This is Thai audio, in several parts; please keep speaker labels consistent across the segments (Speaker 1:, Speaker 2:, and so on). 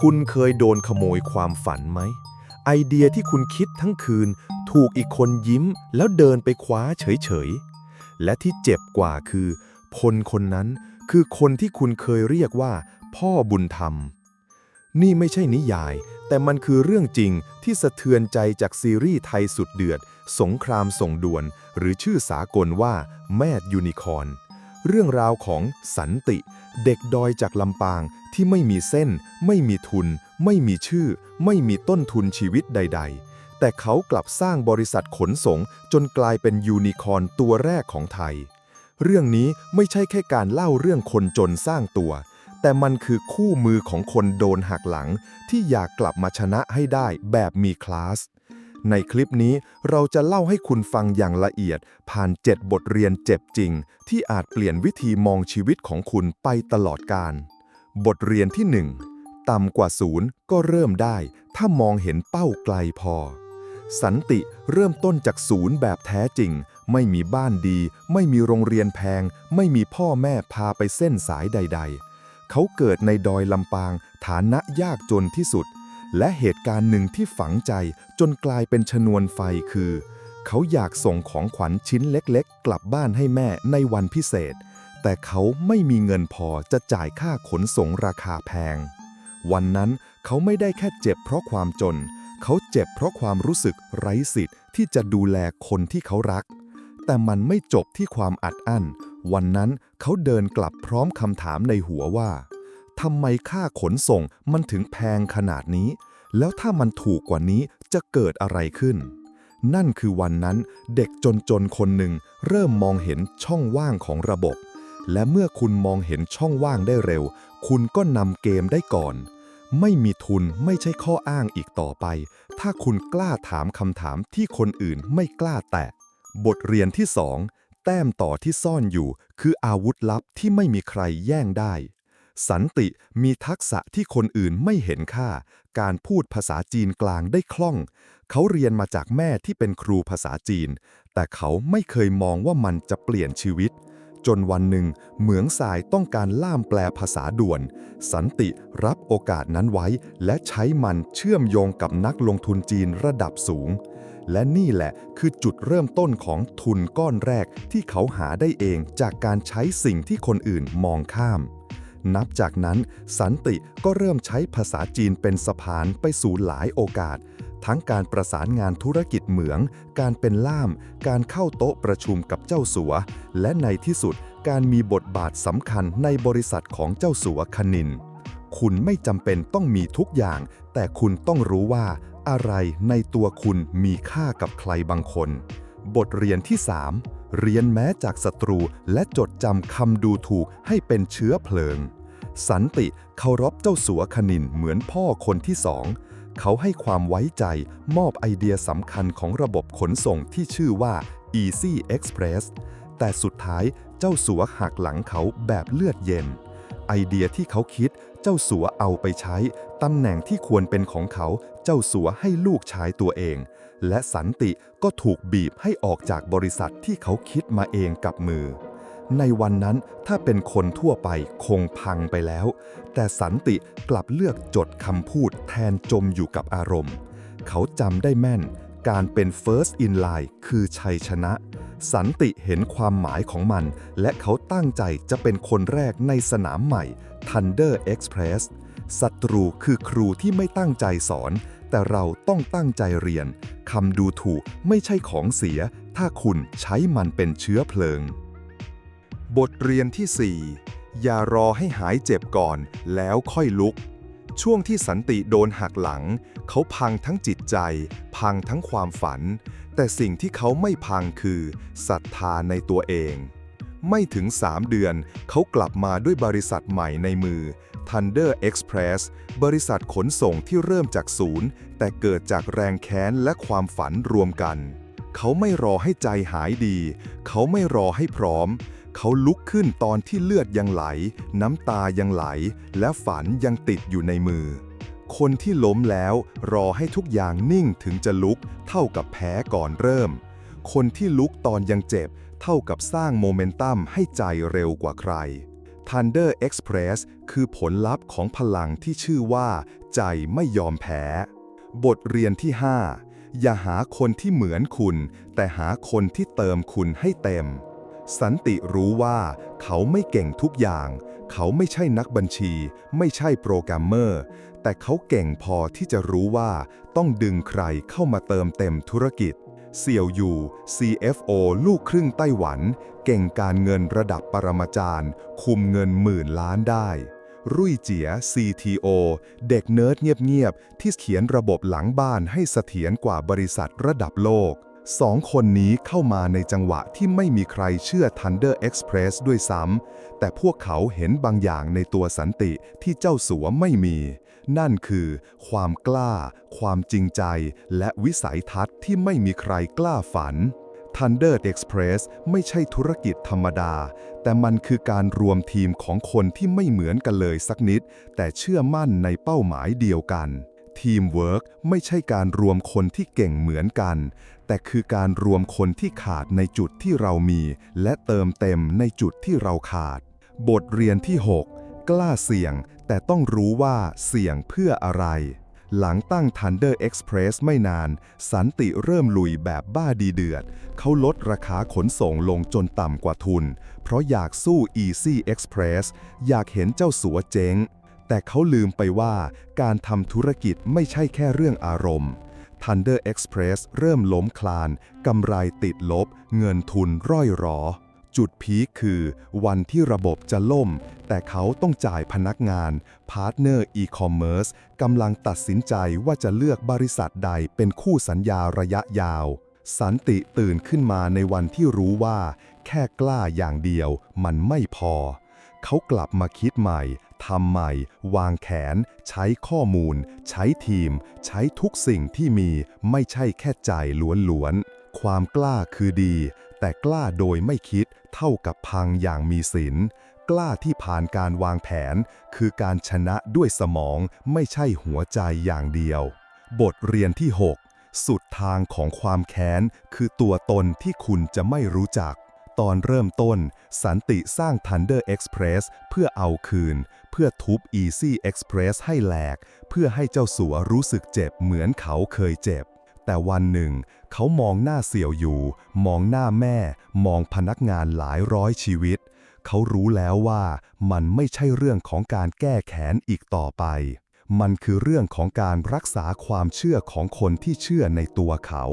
Speaker 1: คุณเคยโดนขโมยความฝันไหม ไอเดียที่คุณคิดทั้งคืน ถูกอีกคนยิ้มแล้วเดินไปคว้าเฉยๆ และที่เจ็บกว่าคือ คนคนนั้นคือคนที่คุณเคยเรียกว่า พ่อบุญธรรม นี่ไม่ใช่นิยาย แต่มันคือเรื่องจริงที่สะเทือนใจจากซีรีส์ไทยสุดเดือด สงครามส่งด่วน หรือชื่อสากลว่าแมดยูนิคอร์ เรื่องราวของสันติ เด็กดอยจากลำปางที่ไม่มีเส้น ไม่มีทุน ไม่มีชื่อ ไม่มีต้นทุนชีวิตใด ๆ แต่เขากลับสร้างบริษัทขนส่งจนกลายเป็นยูนิคอร์นตัวแรกของไทย เรื่องนี้ไม่ใช่แค่การเล่าเรื่องคนจนสร้างตัว แต่มันคือคู่มือของคนโดนหักหลังที่อยากกลับมาชนะให้ได้แบบมีคลาส ในคลิปนี้เราจะเล่าให้คุณฟังอย่างละเอียด ผ่าน 7 บทเรียนเจ็บจริง ที่อาจเปลี่ยนวิธีมองชีวิตของคุณไปตลอดกาลบทเรียนที่ 1 ต่ำกว่าศูนย์ก็เริ่มได้ ถ้ามองเห็นเป้าไกลพอ สันติเริ่มต้นจากศูนย์แบบแท้จริง ไม่มีบ้านดี ไม่มีโรงเรียนแพง ไม่มีพ่อแม่พาไปเส้นสายใด ๆ เขาเกิดในดอยลำปาง ฐานะยากจนที่สุด และเหตุการณ์หนึ่งที่ฝังใจจนกลายเป็นชนวนไฟคือ เขาอยากส่งของขวัญชิ้นเล็กๆ กลับบ้านให้แม่ในวันพิเศษ แต่เขาไม่มีเงินพอจะจ่ายค่าขนส่งราคาแพง วันนั้นเขาไม่ได้แค่เจ็บเพราะความจน เขาเจ็บเพราะความรู้สึกไร้สิทธิ์ที่จะดูแลคนที่เขารัก แต่มันไม่จบที่ความอัดอั้น วันนั้นเขาเดินกลับพร้อมคำถามในหัวว่า ทำไมค่าขนส่งมันถึงแพงขนาดนี้ แล้วถ้ามันถูกกว่านี้จะเกิดอะไรขึ้น นั่นคือวันนั้นเด็กจนๆคนหนึ่งเริ่มมองเห็นช่องว่างของระบบ และเมื่อคุณมองเห็นช่องว่างได้เร็ว คุณก็นำเกมได้ก่อน ไม่มีทุนไม่ใช่ข้ออ้างอีกต่อไป ถ้าคุณกล้าถามคำถามที่คนอื่นไม่กล้าแตะ บทเรียนที่สองแต้มต่อที่ซ่อนอยู่คืออาวุธลับที่ไม่มีใครแย่งได้ สันติมีทักษะที่คนอื่นไม่เห็นค่า การพูดภาษาจีนกลางได้คล่อง เขาเรียนมาจากแม่ที่เป็นครูภาษาจีน แต่เขาไม่เคยมองว่ามันจะเปลี่ยนชีวิต จนวันหนึ่ง เหมืองสายต้องการล่ามแปลภาษาด่วน สันติรับโอกาสนั้นไว้ และใช้มันเชื่อมโยงกับนักลงทุนจีนระดับสูง และนี่แหละคือจุดเริ่มต้นของทุนก้อนแรกที่เขาหาได้เองจากการใช้สิ่งที่คนอื่นมองข้าม นับจากนั้น สันติก็เริ่มใช้ภาษาจีนเป็นสะพานไปสู่หลายโอกาส ทั้งการประสานงานธุรกิจเหมือง การเป็นล่าม การเข้าโต๊ะประชุมกับเจ้าสัว และในที่สุดการมีบทบาทสำคัญในบริษัทของเจ้าสัวคณิน คุณไม่จำเป็นต้องมีทุกอย่าง แต่คุณต้องรู้ว่า อะไรในตัวคุณมีค่ากับใครบางคน บทเรียนที่ 3 เรียนแม้จากศัตรูและจดจำคำดูถูกให้เป็นเชื้อเพลิง สันติเคารพเจ้าสัวคณินเหมือนพ่อคนที่สอง เขาให้ความไว้ใจมอบไอเดียสำคัญของระบบขนส่งที่ชื่อว่า Easy Express แต่สุดท้ายเจ้าสัวหักหลังเขาแบบเลือดเย็น ไอเดียที่เขาคิดเจ้าสัวเอาไปใช้ ตำแหน่งที่ควรเป็นของเขา เจ้าสัวให้ลูกชายตัวเอง และสันติก็ถูกบีบให้ออกจากบริษัทที่เขาคิดมาเองกับมือ ในวันนั้นถ้าเป็นคนทั่วไปคงพังไปแล้ว แต่สันติกลับเลือกจดคำพูดแทนจมอยู่กับอารมณ์ เขาจำได้แม่น การเป็น first in line คือชัยชนะ สันติเห็นความหมายของมัน และเขาตั้งใจจะเป็นคนแรกในสนามใหม่ Thunder Express ศัตรูคือครูที่ไม่ตั้งใจสอน แต่เราต้องตั้งใจเรียนคำดูถูกไม่ใช่ของเสีย ถ้าคุณใช้มันเป็นเชื้อเพลิง บทเรียนที่ 4 อย่ารอให้หายเจ็บก่อนแล้วค่อยลุก ช่วงที่สันติโดนหักหลัง เขาพังทั้งจิตใจ พังทั้งความฝัน แต่สิ่งที่เขาไม่พังคือศรัทธาในตัวเอง ไม่ถึง 3 เดือนเขากลับมาด้วยบริษัทใหม่ในมือ Thunder Express บริษัทขนส่งที่เริ่มจากศูนย์ แต่เกิดจากแรงแค้นและความฝันรวมกัน เขาไม่รอให้ใจหายดี เขาไม่รอให้พร้อม เขาลุกขึ้นตอนที่เลือดยังไหล น้ำตายังไหล และฝันยังติดอยู่ในมือ คนที่ล้มแล้วรอให้ทุกอย่างนิ่งถึงจะลุก เท่ากับแพ้ก่อนเริ่ม คนที่ลุกตอนยังเจ็บ เท่ากับสร้างโมเมนตัมให้ใจเร็วกว่าใคร Thunder Express คือผลลัพธ์ของพลังที่ชื่อว่า ใจไม่ยอมแพ้ บทเรียนที่ 5 อย่าหาคนที่เหมือนคุณ แต่หาคนที่เติมคุณให้เต็ม สันติรู้ว่าเขาไม่เก่งทุกอย่าง เขาไม่ใช่นักบัญชี ไม่ใช่โปรแกรมเมอร์ แต่เขาเก่งพอที่จะรู้ว่าต้องดึงใครเข้ามาเติมเต็มธุรกิจ เสี่ยวอยู่ CFO ลูกครึ่งไต้หวัน เก่งการเงินระดับปรมาจารย์ คุมเงินหมื่นล้านได้รุ่ยเจีย CTO เด็กเนิร์ดเงียบๆ ที่เขียนระบบหลังบ้านให้เสถียรกว่าบริษัทระดับโลก สองคนนี้เข้ามาในจังหวะที่ไม่มีใครเชื่อ Thunder Express ด้วยซ้ำ แต่พวกเขาเห็นบางอย่างในตัวสันติที่เจ้าสัวไม่มี นั่นคือ ความกล้า ความจริงใจ และวิสัยทัศน์ที่ไม่มีใครกล้าฝัน Thunder Express ไม่ใช่ธุรกิจธรรมดา แต่มันคือการรวมทีมของคนที่ไม่เหมือนกันเลยสักนิด แต่เชื่อมั่นในเป้าหมายเดียวกัน ทีมเวิร์กไม่ใช่การรวมคนที่เก่งเหมือนกัน แต่คือการรวมคนที่ขาดในจุดที่เรามี และเติมเต็มในจุดที่เราขาด บทเรียนที่ 6 กล้าเสี่ยง แต่ต้องรู้ว่าเสี่ยงเพื่ออะไร หลังตั้ง Thunder Express ไม่นาน สันติเริ่มลุยแบบบ้าดีเดือด เขาลดราคาขนส่งลงจนต่ำกว่าทุน เพราะอยากสู้ Easy Express อยากเห็นเจ้าสัวเจ๊ง แต่เขาลืมไปว่าการทำธุรกิจไม่ใช่แค่เรื่องอารมณ์ Thunder Express เริ่มล้มคลาน กำไรติดลบ เงินทุนร่อยหรอ จุดพีคคือ วันที่ระบบจะล่ม แต่เขาต้องจ่ายพนักงาน พาร์ทเนอร์อีคอมเมิร์ซกำลังตัดสินใจว่าจะเลือกบริษัทใดเป็นคู่สัญญาระยะยาว สันติตื่นขึ้นมาในวันที่รู้ว่า แค่กล้าอย่างเดียวมันไม่พอ เขากลับมาคิดใหม่ทำใหม่ วางแขน ใช้ข้อมูล ใช้ทีม ใช้ทุกสิ่งที่มี ไม่ใช่แค่ใจล้วนๆ ความกล้าคือดี แต่กล้าโดยไม่คิดเท่ากับพังอย่างมีศีลกล้าที่ผ่านการวางแผน คือการชนะด้วยสมองไม่ใช่หัวใจอย่างเดียว บทเรียนที่ 6 สุดทางของความแค้น คือตัวตนที่คุณจะไม่รู้จัก ตอนเริ่มต้น สันติสร้าง Thunder Express เพื่อเอาคืน เพื่อทุบ Easy Express ให้แหลก เพื่อให้เจ้าสัวรู้สึกเจ็บเหมือนเขาเคยเจ็บ แต่วันหนึ่ง เขามองหน้าเสี่ยวอยู่ มองหน้าแม่ มองพนักงานหลายร้อยชีวิต เขารู้แล้วว่ามันไม่ใช่เรื่องของการแก้แค้นอีกต่อไป มันคือเรื่องของการรักษาความเชื่อของคนที่เชื่อในตัวเขา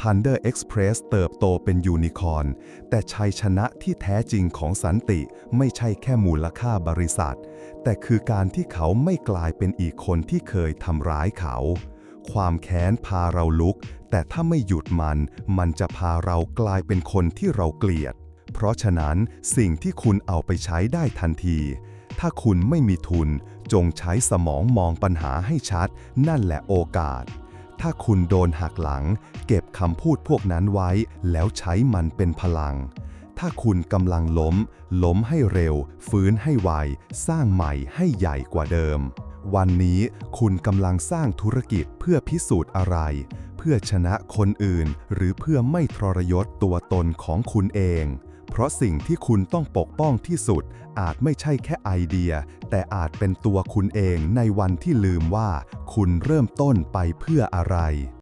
Speaker 1: Thunder Express เติบโตเป็นยูนิคอร์นแต่ชัยชนะที่แท้จริงของสันติไม่ใช่แค่มูลค่าบริษัท แต่คือการที่เขาไม่กลายเป็นอีกคนที่เคยทำร้ายเขา ความแค้นพาเราลุก แต่ถ้าไม่หยุดมัน มันจะพาเรากลายเป็นคนที่เราเกลียด เพราะฉะนั้นสิ่งที่คุณเอาไปใช้ได้ทันทีถ้าคุณไม่มีทุน จงใช้สมองมองปัญหาให้ชัด นั่นแหละโอกาส ถ้าคุณโดนหักหลัง เก็บคำพูดพวกนั้นไว้ แล้วใช้มันเป็นพลัง ถ้าคุณกำลังล้ม ล้มให้เร็ว ฟื้นให้ไว สร้างใหม่ให้ใหญ่กว่าเดิม วันนี้คุณกำลังสร้างธุรกิจเพื่อพิสูจน์อะไร เพื่อชนะคนอื่น หรือเพื่อไม่ทรยศตัวตนของคุณเอง เพราะสิ่งที่คุณต้องปกป้องที่สุด อาจไม่ใช่แค่ไอเดีย แต่อาจเป็นตัวคุณเองในวันที่ลืมว่า คุณเริ่มต้นไปเพื่ออะไร